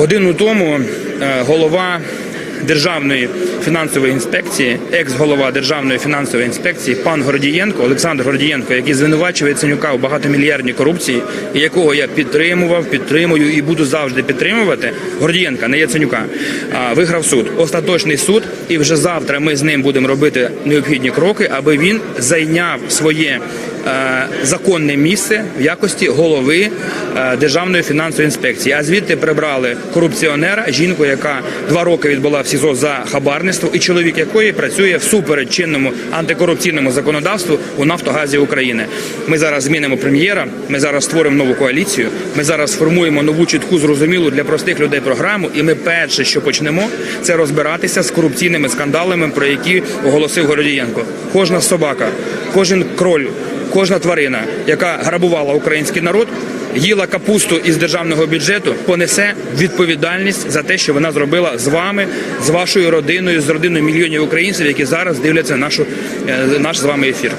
Годину тому е, голова Державної фінансової інспекції, екс-голова Державної фінансової інспекції, пан Гордієнко, Олександр Гордієнко, який звинувачує Яценюка у багатомільярдній корупції, якого я підтримував, підтримую і буду завжди підтримувати. Гордієнка, не Яценюка, а, виграв суд. Остаточний суд, і вже завтра ми з ним будемо робити необхідні кроки, аби він зайняв своє е, законне місце в якості голови е, Державної фінансової інспекції. А звідти прибрали корупціонера, жінку, яка два роки відбула в СІЗО за хабарництво, і чоловік якої працює всупереч чинному антикорупційному законодавству у Нафтогазі України. Ми зараз змінимо прем'єра. Ми зараз створимо нову коаліцію. Ми зараз сформуємо нову чітку, зрозумілу для простих людей програму. І ми перше, що почнемо, це розбиратися з корупційними скандалами, про які оголосив Городієнко. Кожна собака, кожен кроль, кожна тварина, яка грабувала український народ. Їла капусту із державного бюджету, понесе відповідальність за те, що вона зробила з вами, з вашою родиною, з родиною мільйонів українців, які зараз дивляться нашу е, наш з вами ефір.